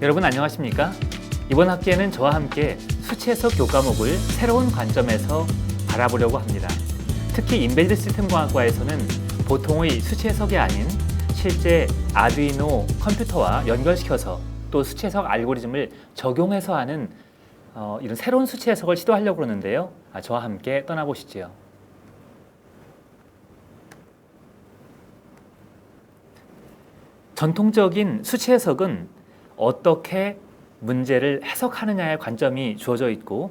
여러분 안녕하십니까? 이번 학기에는 저와 함께 수치 해석 교과목을 새로운 관점에서 바라보려고 합니다. 특히 인베디드 시스템 공학과에서는 보통의 수치 해석이 아닌 실제 아두이노 컴퓨터와 연결시켜서 또 수치 해석 알고리즘을 적용해서 하는 어, 이런 새로운 수치 해석을 시도하려고 그러는데요. 아, 저와 함께 떠나보시지요. 전통적인 수치 해석은 어떻게 문제를 해석하느냐의 관점이 주어져 있고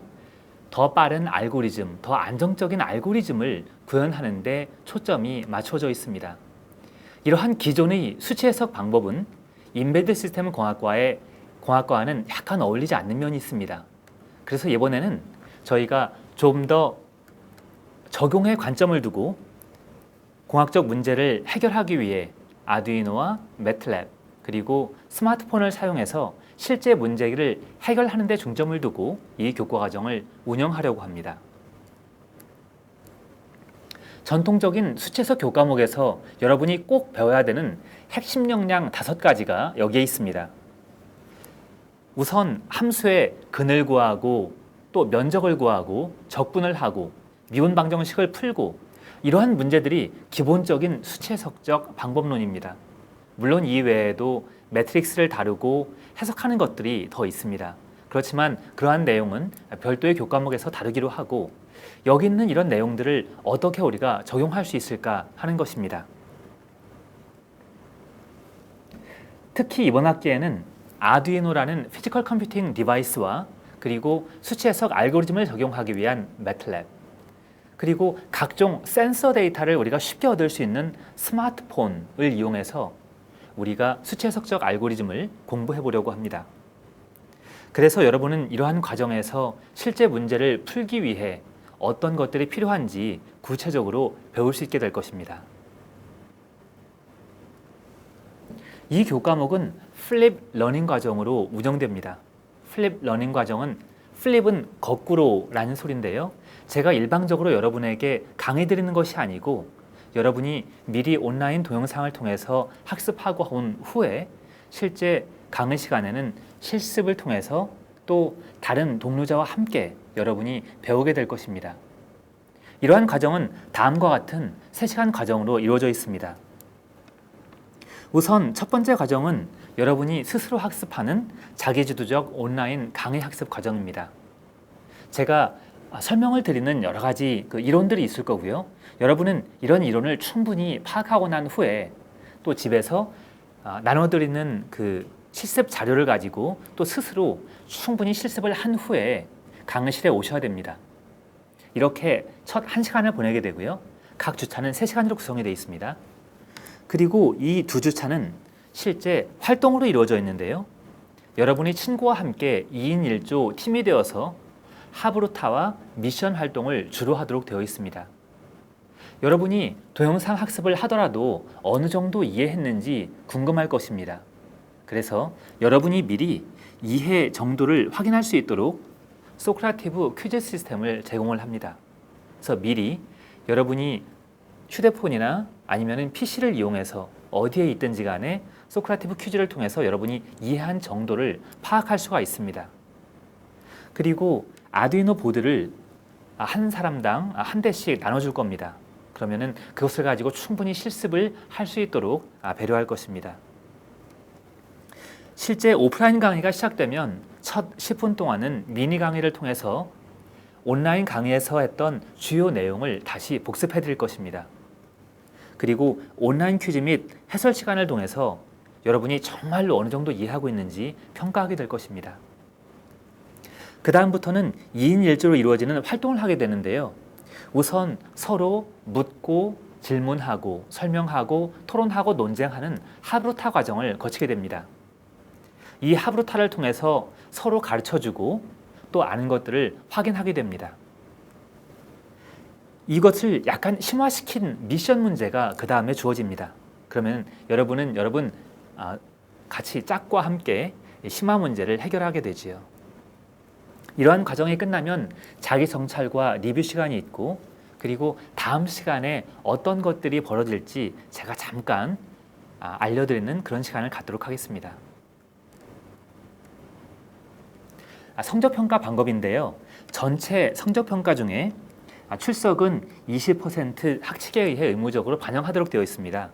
더 빠른 알고리즘, 더 안정적인 알고리즘을 구현하는 데 초점이 맞춰져 있습니다. 이러한 기존의 수치 해석 방법은 인베드 시스템 공학과의 공학과와는 약간 어울리지 않는 면이 있습니다. 그래서 이번에는 저희가 좀 더 적용의 관점을 두고 공학적 문제를 해결하기 위해 아두이노와 매틀랩 그리고 스마트폰을 사용해서 실제 문제를 해결하는 데 중점을 두고 이 교과 과정을 운영하려고 합니다. 전통적인 수채석 교과목에서 여러분이 꼭 배워야 되는 핵심 역량 다섯 가지가 여기에 있습니다. 우선 함수의 근을 구하고 또 면적을 구하고 적분을 하고 미분 방정식을 풀고 이러한 문제들이 기본적인 수채석적 방법론입니다. 물론 이 외에도 매트릭스를 다루고 해석하는 것들이 더 있습니다. 그렇지만 그러한 내용은 별도의 교과목에서 다루기로 하고 여기 있는 이런 내용들을 어떻게 우리가 적용할 수 있을까 하는 것입니다. 특히 이번 학기에는 아두이노라는 피지컬 컴퓨팅 디바이스와 그리고 수치 해석 알고리즘을 적용하기 위한 매틀랩 그리고 각종 센서 데이터를 우리가 쉽게 얻을 수 있는 스마트폰을 이용해서 우리가 수치 해석적 알고리즘을 공부해 보려고 합니다. 그래서 여러분은 이러한 과정에서 실제 문제를 풀기 위해 어떤 것들이 필요한지 구체적으로 배울 수 있게 될 것입니다. 이 교과목은 플립 러닝 과정으로 운영됩니다. 플립 러닝 과정은 플립은 거꾸로라는 소리인데요. 제가 일방적으로 여러분에게 강의 드리는 것이 아니고 여러분이 미리 온라인 동영상을 통해서 학습하고 온 후에 실제 강의 시간에는 실습을 통해서 또 다른 동료자와 함께 여러분이 배우게 될 것입니다. 이러한 과정은 다음과 같은 3시간 과정으로 이루어져 있습니다. 우선 첫 번째 과정은 여러분이 스스로 학습하는 자기주도적 온라인 강의 학습 과정입니다. 제가 설명을 드리는 여러 가지 그 이론들이 있을 거고요. 여러분은 이런 이론을 충분히 파악하고 난 후에 또 집에서 아, 나눠드리는 그 실습 자료를 가지고 또 스스로 충분히 실습을 한 후에 강의실에 오셔야 됩니다. 이렇게 첫 한시간을 보내게 되고요. 각 주차는 세시간으로 구성이 되어 있습니다. 그리고 이 두 주차는 실제 활동으로 이루어져 있는데요. 여러분이 친구와 함께 2인 1조 팀이 되어서 하브루타와 미션 활동을 주로 하도록 되어 있습니다. 여러분이 동영상 학습을 하더라도 어느 정도 이해했는지 궁금할 것입니다. 그래서 여러분이 미리 이해 정도를 확인할 수 있도록 소크라티브 퀴즈 시스템을 제공을 합니다. 그래서 미리 여러분이 휴대폰이나 아니면 PC를 이용해서 어디에 있든지 간에 소크라티브 퀴즈를 통해서 여러분이 이해한 정도를 파악할 수가 있습니다. 그리고 아두이노 보드를 한 사람당 한 대씩 나눠줄 겁니다. 그러면은 그것을 가지고 충분히 실습을 할 수 있도록 배려할 것입니다. 실제 오프라인 강의가 시작되면 첫 10분 동안은 미니 강의를 통해서 온라인 강의에서 했던 주요 내용을 다시 복습해 드릴 것입니다. 그리고 온라인 퀴즈 및 해설 시간을 통해서 여러분이 정말로 어느 정도 이해하고 있는지 평가하게 될 것입니다. 그 다음부터는 2인 1조로 이루어지는 활동을 하게 되는데요. 우선 서로 묻고 질문하고 설명하고 토론하고 논쟁하는 하브루타 과정을 거치게 됩니다. 이 하브루타를 통해서 서로 가르쳐주고 또 아는 것들을 확인하게 됩니다. 이것을 약간 심화시킨 미션 문제가 그 다음에 주어집니다. 그러면 여러분은 여러분 아, 같이 짝과 함께 심화 문제를 해결하게 되지요. 이러한 과정이 끝나면 자기 성찰과 리뷰 시간이 있고 그리고 다음 시간에 어떤 것들이 벌어질지 제가 잠깐 아, 알려드리는 그런 시간을 갖도록 하겠습니다. 아, 성적 평가 방법인데요. 전체 성적 평가 중에 아, 출석은 20% 학칙에 의해 의무적으로 반영하도록 되어 있습니다.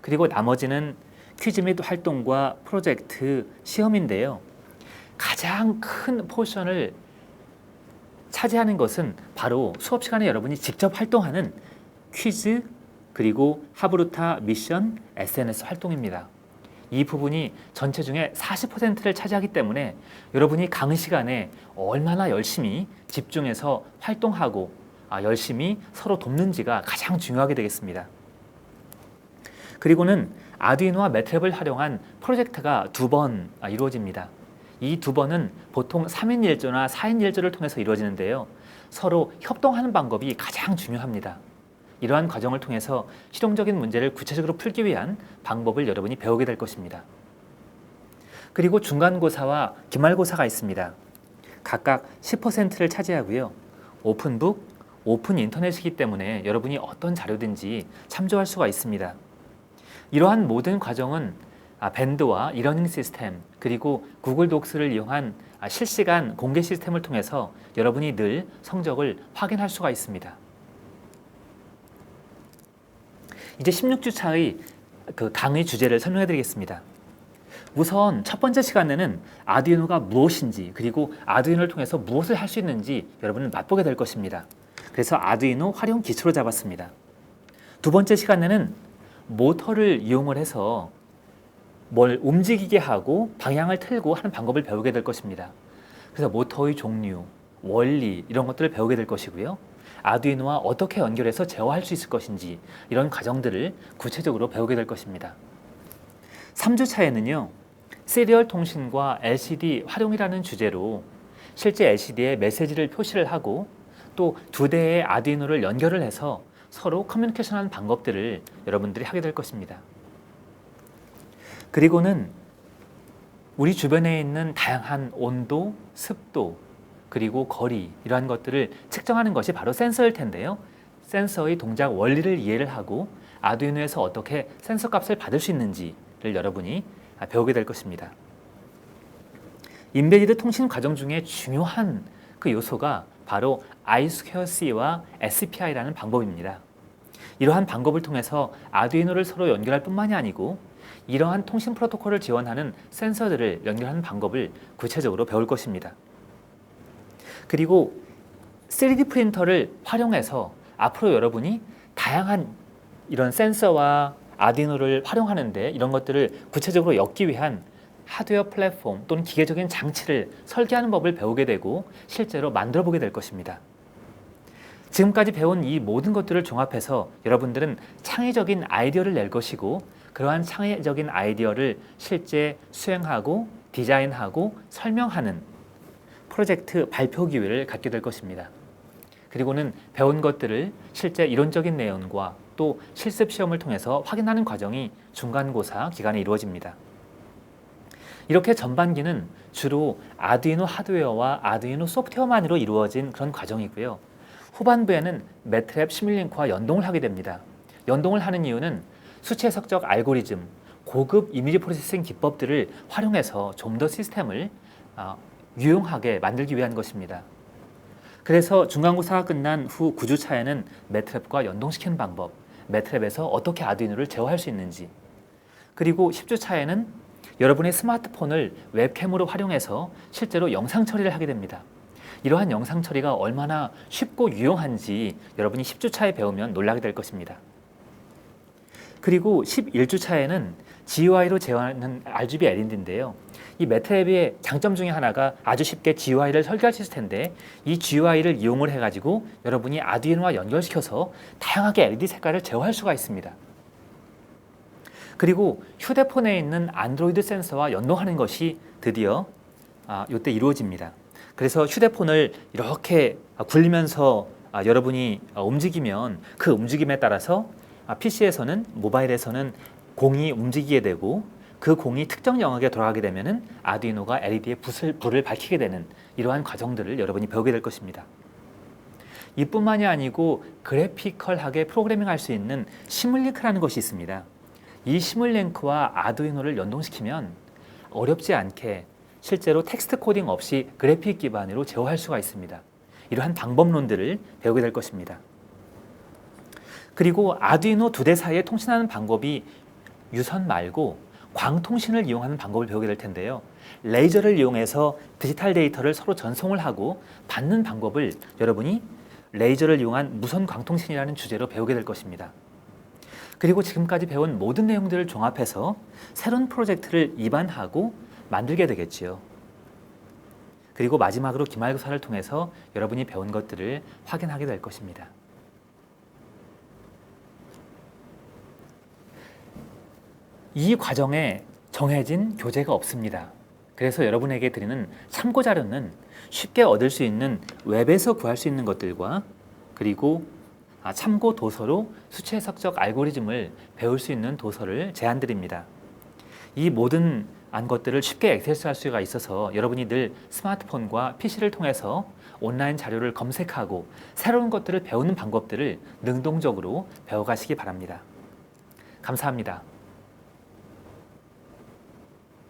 그리고 나머지는 퀴즈 및 활동과 프로젝트, 시험인데요. 가장 큰 포션을 차지하는 것은 바로 수업 시간에 여러분이 직접 활동하는 퀴즈 그리고 하브루타 미션 SNS 활동입니다. 이 부분이 전체 중에 40%를 차지하기 때문에 여러분이 강의 시간에 얼마나 열심히 집중해서 활동하고 아, 열심히 서로 돕는지가 가장 중요하게 되겠습니다. 그리고는 아두이노와 매트랩을 활용한 프로젝트가 두 번 이루어집니다. 이 두 번은 보통 3인 일조나 4인 일조를 통해서 이루어지는데요. 서로 협동하는 방법이 가장 중요합니다. 이러한 과정을 통해서 실용적인 문제를 구체적으로 풀기 위한 방법을 여러분이 배우게 될 것입니다. 그리고 중간고사와 기말고사가 있습니다. 각각 10%를 차지하고요. 오픈북, 오픈 인터넷이기 때문에 여러분이 어떤 자료든지 참조할 수가 있습니다. 이러한 모든 과정은 아, 밴드와 이러닝 시스템 그리고 구글 독스를 이용한 아, 실시간 공개 시스템을 통해서 여러분이 늘 성적을 확인할 수가 있습니다. 이제 16주 차의 그 강의 주제를 설명해 드리겠습니다. 우선 첫 번째 시간에는 아두이노가 무엇인지 그리고 아두이노를 통해서 무엇을 할 수 있는지 여러분은 맛보게 될 것입니다. 그래서 아두이노 활용 기초로 잡았습니다. 두 번째 시간에는 모터를 이용을 해서 뭘 움직이게 하고 방향을 틀고 하는 방법을 배우게 될 것입니다. 그래서 모터의 종류, 원리 이런 것들을 배우게 될 것이고요. 아두이노와 어떻게 연결해서 제어할 수 있을 것인지 이런 과정들을 구체적으로 배우게 될 것입니다. 3주 차에는요. 시리얼 통신과 LCD 활용이라는 주제로 실제 LCD에 메시지를 표시를 하고 또 두 대의 아두이노를 연결을 해서 서로 커뮤니케이션하는 방법들을 여러분들이 하게 될 것입니다. 그리고는 우리 주변에 있는 다양한 온도, 습도, 그리고 거리 이러한 것들을 측정하는 것이 바로 센서일 텐데요. 센서의 동작 원리를 이해를 하고 아두이노에서 어떻게 센서 값을 받을 수 있는지를 여러분이 배우게 될 것입니다. 인베디드 통신 과정 중에 중요한 그 요소가 바로 I2C와 SPI라는 방법입니다. 이러한 방법을 통해서 아두이노를 서로 연결할 뿐만이 아니고 이러한 통신 프로토콜을 지원하는 센서들을 연결하는 방법을 구체적으로 배울 것입니다. 그리고 3D 프린터를 활용해서 앞으로 여러분이 다양한 이런 센서와 아디노를 활용하는데 이런 것들을 구체적으로 엮기 위한 하드웨어 플랫폼 또는 기계적인 장치를 설계하는 법을 배우게 되고 실제로 만들어 보게 될 것입니다. 지금까지 배운 이 모든 것들을 종합해서 여러분들은 창의적인 아이디어를 낼 것이고 그러한 창의적인 아이디어를 실제 수행하고 디자인하고 설명하는 프로젝트 발표 기회를 갖게 될 것입니다. 그리고는 배운 것들을 실제 이론적인 내용과 또 실습 시험을 통해서 확인하는 과정이 중간고사 기간에 이루어집니다. 이렇게 전반기는 주로 아두이노 하드웨어와 아두이노 소프트웨어만으로 이루어진 그런 과정이고요. 후반부에는 매트랩 시뮬링크와 연동을 하게 됩니다. 연동을 하는 이유는 수치 해석적 알고리즘, 고급 이미지 프로세싱 기법들을 활용해서 좀 더 시스템을 아, 유용하게 만들기 위한 것입니다. 그래서 중간고사가 끝난 후 9주차에는 매트랩과 연동시키는 방법, 매트랩에서 어떻게 아두이노를 제어할 수 있는지, 그리고 10주차에는 여러분의 스마트폰을 웹캠으로 활용해서 실제로 영상 처리를 하게 됩니다. 이러한 영상 처리가 얼마나 쉽고 유용한지 여러분이 10주 차에 배우면 놀라게 될 것입니다. 그리고 11주 차에는 GUI로 제어하는 RGB LED인데요. 이 매트랩의 장점 중에 하나가 아주 쉽게 GUI를 설계할 텐데 이 GUI를 이용을 해가지고 여러분이 아두이노와 연결시켜서 다양하게 LED 색깔을 제어할 수가 있습니다. 그리고 휴대폰에 있는 안드로이드 센서와 연동하는 것이 드디어 아, 이때 이루어집니다. 그래서 휴대폰을 이렇게 굴리면서 아, 여러분이 움직이면 그 움직임에 따라서 PC에서는 모바일에서는 공이 움직이게 되고 그 공이 특정 영역에 돌아가게 되면은 아두이노가 LED에 불을, 불을 밝히게 되는 이러한 과정들을 여러분이 배우게 될 것입니다. 이뿐만이 아니고 그래피컬하게 프로그래밍 할 수 있는 시뮬링크라는 것이 있습니다. 이 시뮬링크와 아두이노를 연동시키면 어렵지 않게 실제로 텍스트 코딩 없이 그래픽 기반으로 제어할 수가 있습니다. 이러한 방법론들을 배우게 될 것입니다. 그리고 아두이노 두 대 사이에 통신하는 방법이 유선 말고 광통신을 이용하는 방법을 배우게 될 텐데요. 레이저를 이용해서 디지털 데이터를 서로 전송을 하고 받는 방법을 여러분이 레이저를 이용한 무선 광통신이라는 주제로 배우게 될 것입니다. 그리고 지금까지 배운 모든 내용들을 종합해서 새로운 프로젝트를 입안하고 만들게 되겠지요. 그리고 마지막으로 기말고사를 통해서 여러분이 배운 것들을 확인하게 될 것입니다. 이 과정에 정해진 교재가 없습니다. 그래서 여러분에게 드리는 참고 자료는 쉽게 얻을 수 있는 웹에서 구할 수 있는 것들과 그리고 아, 참고 도서로 수치 해석적 알고리즘을 배울 수 있는 도서를 제안드립니다. 이 모든 안 것들을 쉽게 액세스할 수가 있어서 여러분이 늘 스마트폰과 PC를 통해서 온라인 자료를 검색하고 새로운 것들을 배우는 방법들을 능동적으로 배워가시기 바랍니다. 감사합니다.